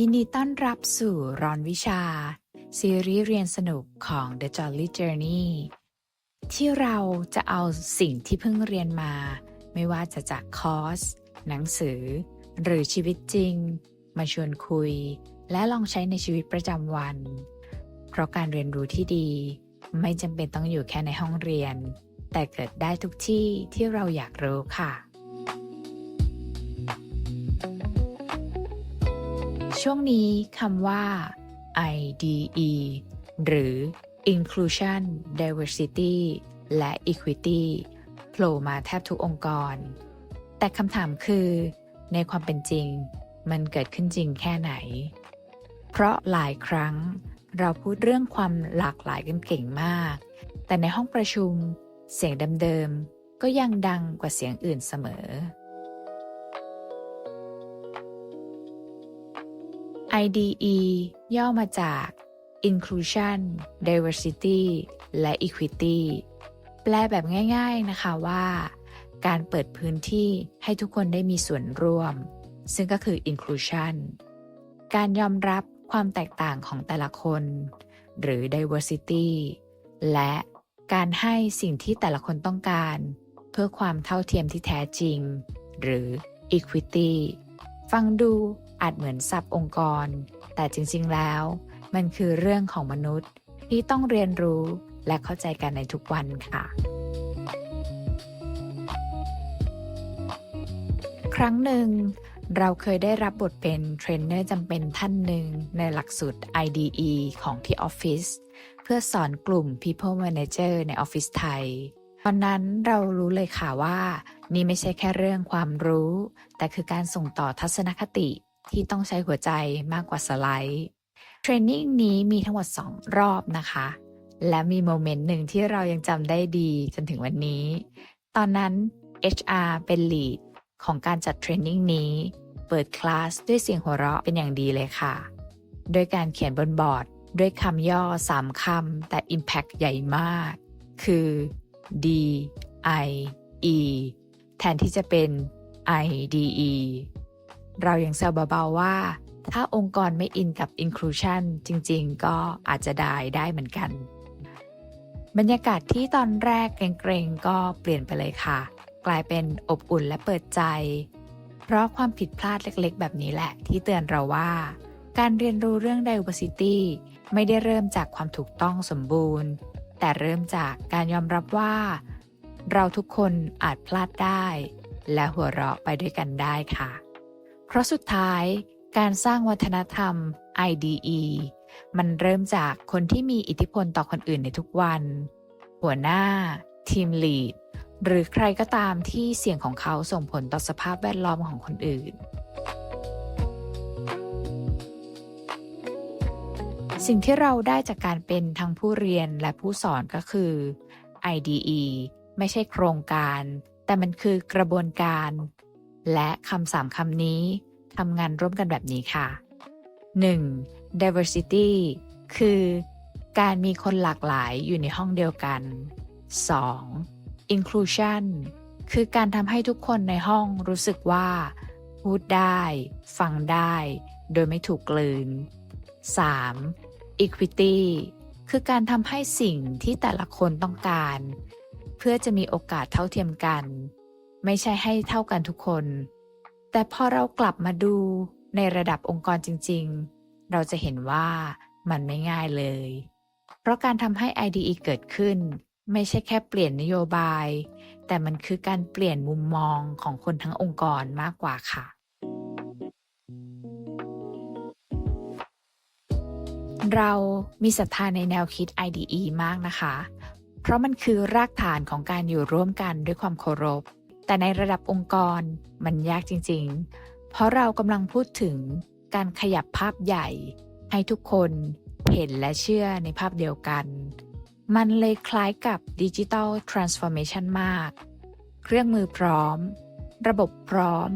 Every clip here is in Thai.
ยินดีต้อนรับสู่รอนวิชา ซีรีส์เรียนสนุกของ The Jolly Journey ที่เราจะเอาสิ่งที่เพิ่งเรียนมา ไม่ว่าจะจากคอร์ส หนังสือ หรือชีวิตจริง มาชวนคุย และลองใช้ในชีวิตประจำวัน เพราะการเรียนรู้ที่ดี ไม่จำเป็นต้องอยู่แค่ในห้องเรียน แต่เกิดได้ทุกที่ที่เราอยากรู้ค่ะ ช่วงนี้คำว่า IDE หรือ Inclusion Diversity และ Equity โผล่มาแทบทุกองค์กร แต่คำถามคือ ในความเป็นจริง มันเกิดขึ้นจริงแค่ไหน เพราะหลายครั้งเราพูดเรื่องความหลากหลายกันเก่งมาก แต่ในห้องประชุม เสียงเดิมๆก็ยังดังกว่าเสียงอื่นเสมอ IDE ย่อมาจาก Inclusion Diversity และ Equity แปลแบบง่าย ๆนะคะว่า การเปิดพื้นที่ให้ทุกคนได้มีส่วนร่วม ซึ่งก็คือ Inclusion การยอมรับความแตกต่างของแต่ละคน หรือ Diversity และการให้สิ่งที่แต่ละคนต้องการ เพื่อความเท่าเทียมที่แท้จริง หรือ Equity ฟังดู อาจเหมือนศัพท์องค์กร แต่จริงๆแล้ว มันคือเรื่องของมนุษย์ที่ต้องเรียนรู้และเข้าใจกันในทุกวันค่ะ ครั้งหนึ่ง เราเคยได้รับบทเป็นเทรนเนอร์จำเป็นท่านหนึ่งในหลักสูตร IDE ของที่ออฟฟิศเพื่อสอนกลุ่ม People Manager ในออฟฟิศไทย ตอนนั้นเรารู้เลยค่ะว่า นี่ไม่ใช่แค่เรื่องความรู้ แต่คือการส่งต่อทัศนคติ ที่ต้องใช้หัวใจมากกว่าสไลด์เทรนนิ่งนี้มีทั้งหมด 2 รอบนะคะ และมีโมเมนต์หนึ่งที่เรายังจำได้ดีจนถึงวันนี้ ตอนนั้น HR เป็นลีดของการจัดเทรนนิ่งนี้ เปิดคลาสด้วยเสียงหัวเราะเป็นอย่างดีเลยค่ะ โดยการเขียนบนบอร์ด ด้วยคำย่อ 3 คำแต่ Impact ใหญ่มาก คือ D I E แทนที่จะเป็น I D E เรายังแซวเบาๆว่า ถ้าองค์กรไม่อินกับ inclusion จริงๆ ก็อาจจะได้ได้เหมือนกัน บรรยากาศที่ตอนแรกเกรงๆ ก็เปลี่ยนไปเลยค่ะ กลายเป็นอบอุ่นและเปิดใจ เพราะความผิดพลาดเล็กๆ แบบนี้แหละที่เตือนเราว่า การเรียนรู้เรื่อง diversity ไม่ได้เริ่มจากความถูกต้องสมบูรณ์ แต่เริ่มจากการยอมรับว่า เราทุกคนอาจพลาดได้ และหัวเราะไปด้วยกันได้ค่ะ เพราะสุดท้ายการสร้างวัฒนธรรม IDE มันเริ่มจากคนที่มีอิทธิพลต่อคนอื่นในทุกวัน หัวหน้า ทีมลีด หรือใครก็ตามที่เสียงของเขาส่งผลต่อสภาพแวดล้อมของคนอื่น สิ่งที่เราได้จากการเป็นทั้งผู้เรียนและผู้สอนก็คือ IDE ไม่ใช่โครงการ แต่มันคือกระบวนการ และคำสามคำนี้ทำงานร่วมกันแบบนี้ค่ะ 1. diversity คือ การมีคนหลากหลายอยู่ในห้องเดียวกัน 2. inclusion คือการทำให้ทุกคนในห้องรู้สึกว่า พูดได้ ฟังได้ โดยไม่ถูกกลืน 3. equity คือการทำให้สิ่งที่แต่ละคนต้องการ เพื่อจะมีโอกาสเท่าเทียมกัน ไม่ใช่ให้เท่ากันทุกคน แต่พอเรากลับมาดูในระดับองค์กรจริง ๆ เราจะเห็นว่ามันไม่ง่ายเลย เพราะการทำให้ IDE เกิดขึ้น ไม่ใช่แค่เปลี่ยนนโยบาย แต่มันคือการเปลี่ยนมุมมองของคนทั้งองค์กรมากกว่าค่ะ เรามีศรัทธาในแนวคิด IDE มากนะคะ เพราะมันคือรากฐานของการอยู่ร่วมกันด้วยความเคารพ แต่ในระดับองค์กรมันยากจริง ๆ เพราะเรากำลังพูดถึงการขยับภาพใหญ่ ให้ทุกคนเห็นและเชื่อในภาพเดียวกัน มันเลยคล้ายกับดิจิ t a ลทรานส์ฟอร์เมชันมาก เครื่องมือพร้อม ระบบพร้อม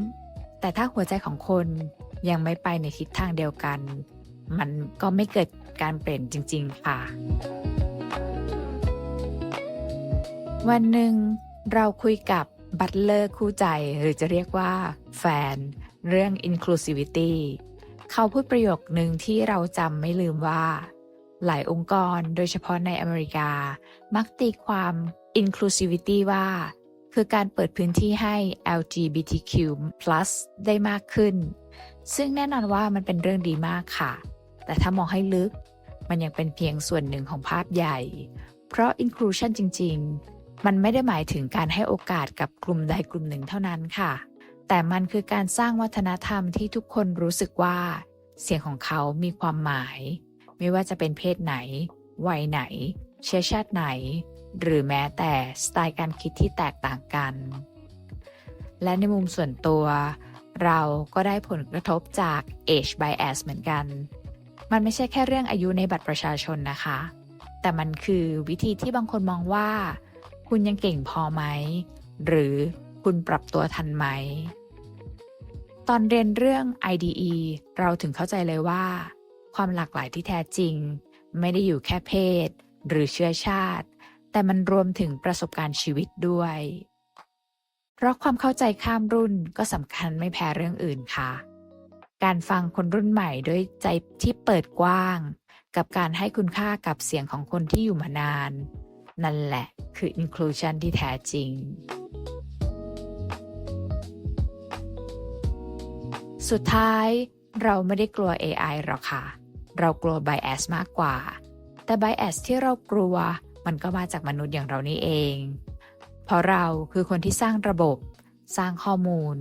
แต่ถ้าหัวใจของคนยังไม่ไปในทิศทางเดียวกัน มันก็ไม่เกิดการเปลี่ยนจริง ๆ ค่ะ วันหนึ่งเราคุยกับ บัตเลอร์คู่ใจหรือจะเรียกว่าแฟน เรื่อง inclusivity เขาพูดประโยคหนึ่งที่เราจำไม่ลืมว่า หลายองค์กรโดยเฉพาะในอเมริกา มักตีความ inclusivity ว่า คือการเปิดพื้นที่ให้ LGBTQ+ ได้มากขึ้น ซึ่งแน่นอนว่ามันเป็นเรื่องดีมากค่ะ แต่ถ้ามองให้ลึก มันยังเป็นเพียงส่วนหนึ่งของภาพใหญ่ เพราะ inclusion จริง มันไม่ได้หมายถึงการให้โอกาสกับกลุ่มใดกลุ่มหนึ่งเท่านั้นค่ะ แต่มันคือการสร้างวัฒนธรรมที่ทุกคนรู้สึกว่า เสียงของเขามีความหมาย ไม่ว่าจะเป็นเพศไหน วัยไหน เชื้อชาติไหน หรือแม้แต่สไตล์การคิดที่แตกต่างกัน และในมุมส่วนตัว เราก็ได้ผลกระทบจาก age bias เหมือนกัน มันไม่ใช่แค่เรื่องอายุในบัตรประชาชนนะคะ แต่มันคือวิธีที่บางคนมองว่า คุณยังเก่งพอไหม หรือคุณปรับตัวทันไหม ตอนเรียนเรื่อง IDE เราถึงเข้าใจเลยว่า ความหลากหลายที่แท้จริง ไม่ได้อยู่แค่เพศ หรือเชื้อชาติ แต่มันรวมถึงประสบการณ์ชีวิตด้วย เพราะความเข้าใจข้ามรุ่นก็สำคัญไม่แพ้เรื่องอื่นค่ะ การฟังคนรุ่นใหม่ด้วยใจที่เปิดกว้าง กับการให้คุณค่ากับเสียงของคนที่อยู่มานาน นั่นแหละคือ inclusion ที่แท้จริง สุดท้ายเราไม่ได้กลัว AI หรอกค่ะ เรากลัว bias มากกว่า แต่ bias ที่เรากลัวมันก็มาจากมนุษย์อย่างเรานี่เอง เพราะเราคือคนที่สร้างระบบ สร้างข้อมูล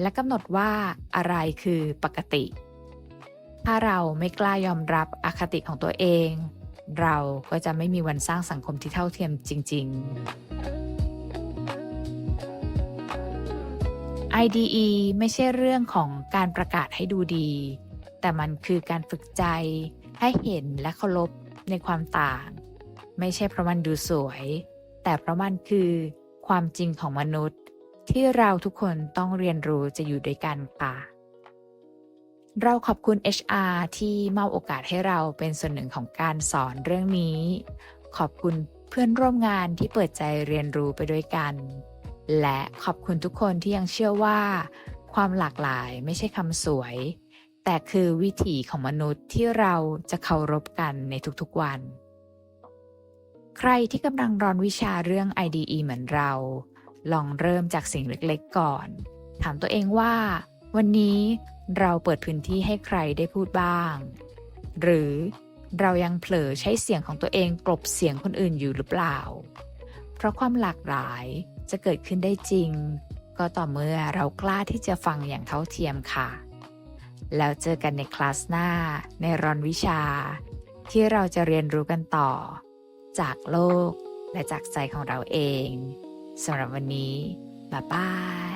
และกำหนดว่าอะไรคือปกติ ถ้าเราไม่กล้ายอมรับอคติของตัวเอง เราก็จะไม่มีวันสร้างสังคมที่เท่าเทียมจริง ๆ IDE ไม่ใช่เรื่องของการประกาศให้ดูดี แต่มันคือการฝึกใจให้เห็นและเคารพในความต่าง ไม่ใช่เพราะมันดูสวย แต่เพราะมันคือความจริงของมนุษย์ ที่เราทุกคนต้องเรียนรู้จะอยู่ด้วยกันค่ะ เราขอบคุณ HR ที่มอบโอกาสให้เราเป็นส่วนหนึ่งของการสอนเรื่องนี้ ขอบคุณเพื่อนร่วมงานที่เปิดใจเรียนรู้ไปด้วยกัน และขอบคุณทุกคนที่ยังเชื่อว่า ความหลากหลายไม่ใช่คำสวย แต่คือวิถีของมนุษย์ที่เราจะเคารพกันในทุกๆวัน ใครที่กำลังรอนวิชาเรื่อง IDE เหมือนเรา ลองเริ่มจากสิ่งเล็กๆก่อน ถามตัวเองว่า วันนี้ เราเปิดพื้นที่ให้ใครได้พูดบ้าง หรือเรายังเผลอใช้เสียงของตัวเองกลบเสียงคนอื่นอยู่หรือเปล่า เพราะความหลากหลายจะเกิดขึ้นได้จริง ก็ต่อเมื่อเรากล้าที่จะฟังอย่างเท่าเทียมค่ะ แล้วเจอกันในคลาสหน้า ในรอนวิชา ที่เราจะเรียนรู้กันต่อ จากโลกและจากใจของเราเองสำหรับวันนี้บ๊ายบาย